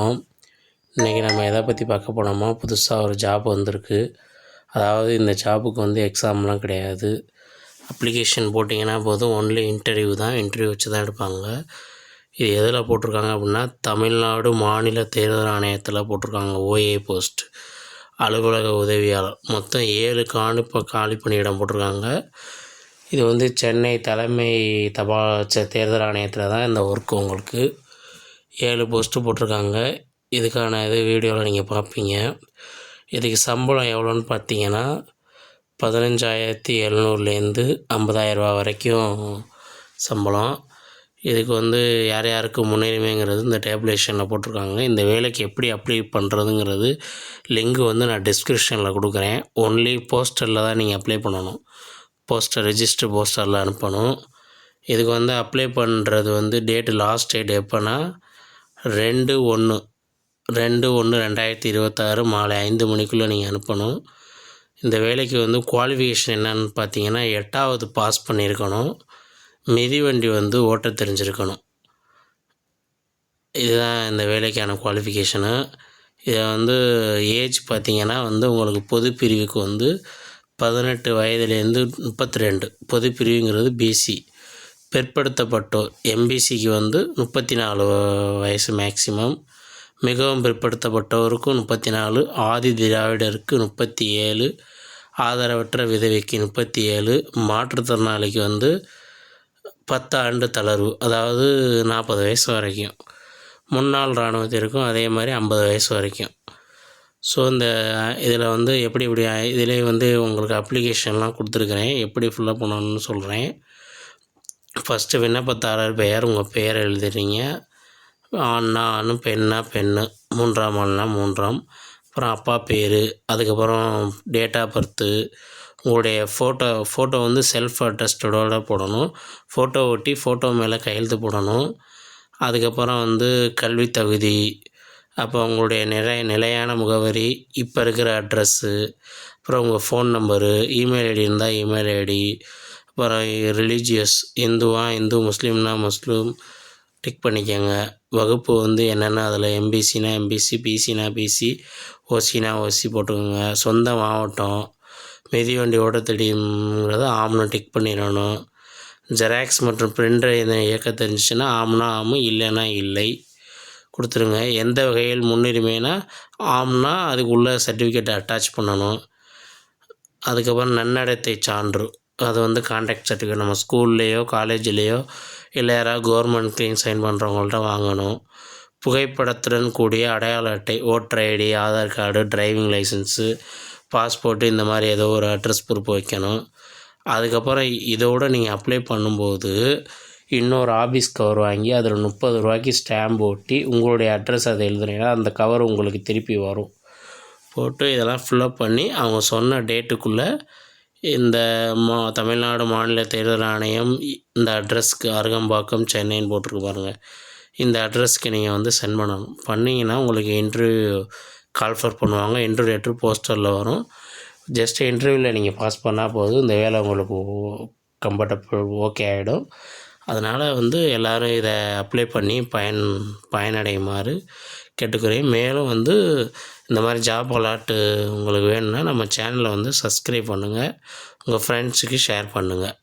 வணக்கம் இன்றைக்கி நம்ம எதை பற்றி பார்க்க போனோமா புதுசாக ஒரு ஜாப் வந்திருக்கு. அதாவது இந்த ஜாபுக்கு வந்து எக்ஸாம்லாம் கிடையாது. அப்ளிகேஷன் போட்டிங்கன்னா போதும் ஒன்லி இன்டர்வியூ தான். இன்டர்வியூ வச்சு தான் எடுப்பாங்க. இது எதில் போட்டிருக்காங்க அப்படின்னா தமிழ்நாடு மாநில தேர்தல் ஆணையத்தில் போட்டிருக்காங்க ஓஏ போஸ்ட் அலுவலக உதவியாளர். மொத்தம் ஏழு காணி இப்போ காலி பணியிடம் போட்டிருக்காங்க. இது வந்து சென்னை தலைமை தபால் ச- தேர்தல் ஆணையத்தில் தான் இந்த ஒர்க் உங்களுக்கு. ஏழு போஸ்ட்டு போட்டிருக்காங்க. இதுக்கான இது வீடியோவில் நீங்கள் பார்ப்பீங்க இதுக்கு சம்பளம் எவ்வளோன்னு பார்த்தீங்கன்னா பதினஞ்சாயிரத்தி எழுநூறுலேருந்து ஐம்பதாயிரரூபா வரைக்கும் சம்பளம். இதுக்கு வந்து யார் யாருக்கு முன்னுரிமைங்கிறது இந்த டேப்லேஷனில் போட்டிருக்காங்க. இந்த வேலைக்கு எப்படி அப்ளை பண்ணுறதுங்கிறது லிங்க் வந்து நான் டிஸ்கிரிப்ஷனில் கொடுக்குறேன். ஒன்லி போஸ்டரில் தான் நீங்கள் அப்ளை பண்ணணும். போஸ்டர் ரெஜிஸ்டர் போஸ்டரில் அனுப்பணும். இதுக்கு வந்து அப்ளை பண்ணுறது வந்து டேட்டு லாஸ்ட் டேட் எப்போனா ரெண்டு ஒன்று. ரெண்டு ஒன்று ரெண்டாயிரத்தி இருபத்தாறு மாலை ஐந்து மணிக்குள்ளே நீங்கள் அனுப்பணும். இந்த வேலைக்கு வந்து குவாலிஃபிகேஷன் என்னன்னு பார்த்தீங்கன்னா எட்டாவது பாஸ் பண்ணியிருக்கணும். மிதிவண்டி வந்து ஓட்ட தெரிஞ்சிருக்கணும். இதுதான் இந்த வேலைக்கான குவாலிஃபிகேஷனு இதை வந்து ஏஜ் பார்த்திங்கன்னா வந்து உங்களுக்கு பொது பிரிவுக்கு வந்து பதினெட்டு வயதுலேருந்து முப்பத்தி ரெண்டு பொது பிரிவுங்கிறது பிசி பிற்படுத்தப்பட்டோர். எம்பிசிக்கு வந்து முப்பத்தி நாலு வயசு மேக்சிமம் மிகவும் பிற்படுத்தப்பட்டோருக்கு முப்பத்தி நாலு ஆதி திராவிடருக்கு முப்பத்தி ஏழு ஆதரவற்ற விதவைக்கு முப்பத்தி ஏழு மாற்றுத்திறனாளிக்கு வந்து பத்து ஆண்டு தளர்வு. அதாவது நாற்பது வயசு வரைக்கும். முன்னாள் இராணுவத்திற்கும் அதே மாதிரி ஐம்பது வயசு வரைக்கும். ஸோ இந்த இதில் வந்து எப்படி எப்படி இதிலே வந்து உங்களுக்கு அப்ளிகேஷன்லாம் கொடுத்துருக்குறேன். எப்படி ஃபில்லப் பண்ணணும்னு சொல்கிறேன் ஃபஸ்ட்டு விண்ணப்பதாரர் பெயர் உங்கள் பெயர் எழுதுறீங்க. ஆண்னா ஆண் பெண்ணா பெண்ணு. மூன்றாம் ஆள்னா மூன்றாம். அப்புறம் அப்பா பேர் அதுக்கப்புறம் டேட் ஆஃப் பர்த்து உங்களுடைய ஃபோட்டோ ஃபோட்டோ வந்து செல்ஃப் அட்டஸ்டடோட போடணும். ஃபோட்டோ ஒட்டி ஃபோட்டோ மேலே கையெழுத்து போடணும். அதுக்கப்புறம் வந்து கல்வி தகுதி அப்போ உங்களுடைய நிலை நிலையான முகவரி இப்போ இருக்கிற அட்ரஸ்ஸு அப்புறம் உங்கள் ஃபோன் நம்பரு இமெயில் ஐடி இருந்தால் இமெயில் ஐடி ரிலீஜியஸ் இந்துவா இந்து முஸ்லீம்னா முஸ்லீம் டிக் பண்ணிக்கோங்க. வகுப்பு வந்து என்னென்ன அதில் எம்பிசினா எம்பிசி பிசினா பிசி ஓசினா ஓசி போட்டுக்கோங்க. சொந்த மாவட்டம் மிதிவண்டி ஓட்ட தெரியுங்கிறத ஆம்னு டிக் பண்ணிடணும். ஜெராக்ஸ் மற்றும் பிரிண்டர் இதை இயக்க தெரிஞ்சிச்சுன்னா ஆம்னா ஆமு இல்லைன்னா இல்லை. கொடுத்துருங்க. எந்த வகையில் முன்னுரிமைனா ஆம்னா அதுக்குள்ளே சர்டிஃபிகேட்டை அட்டாச் பண்ணணும். அதுக்கப்புறம் நன்னடத்தை சான்று. அது வந்து கான்ட்ராக்ட் சர்டிஃபிகேட் நம்ம ஸ்கூல்லேயோ காலேஜ்லேயோ இல்லை யாராவது கவர்மெண்ட் க்ளீன் சைன் பண்ணுறவங்கள்ட்ட வாங்கணும். புகைப்படத்துடன் கூடிய அடையாள அட்டை voter ID Aadhaar card driving licence passport இந்த மாதிரி ஏதோ ஒரு அட்ரஸ் ப்ரூஃப் வைக்கணும். அதுக்கப்புறம் இதோட நீங்கள் அப்ளை பண்ணும்போது இன்னொரு ஆஃபீஸ் கவர் வாங்கி அதில் முப்பது ரூபாய்க்கு ஸ்டாம்ப் ஒட்டி உங்களுடைய அட்ரஸ் அதை எழுதுனீங்கன்னா அந்த கவர் உங்களுக்கு திருப்பி வரும். போட்டு இதெல்லாம் ஃபில்லப் பண்ணி அவங்க சொன்ன டேட்டுக்குள்ளே இந்த மா தமிழ்நாடு மாநில தேர்தல் ஆணையம் இந்த அட்ரஸ்க்கு அருகம்பாக்கம் சென்னைன்னு போட்டிருக்கு பாருங்கள் இந்த அட்ரஸ்க்கு நீங்கள் வந்து சென்ட் பண்ணணும். பண்ணிங்கன்னா உங்களுக்கு இன்டர்வியூ கால்ஃபர் பண்ணுவாங்க. இன்டர்வியூ லெட்ரு போஸ்டரில் வரும். ஜஸ்ட் இன்டர்வியூவில் நீங்கள் பாஸ் பண்ணால் போதும். இந்த வேலை உங்களுக்கு கம்ஃபர்டபுள் ஓகே ஆகிடும் அதனால் வந்து எல்லோரும் இதை அப்ளை பண்ணி பயன் பயனடையுமாறு கேட்டுக்கிறேன். மேலும் வந்து இந்த மாதிரி ஜாப் அலாட்டு உங்களுக்கு வேணும்னா நம்ம சேனலை வந்து சப்ஸ்கிரைப் பண்ணுங்கள் உங்கள் ஃப்ரெண்ட்ஸுக்கு ஷேர் பண்ணுங்கள்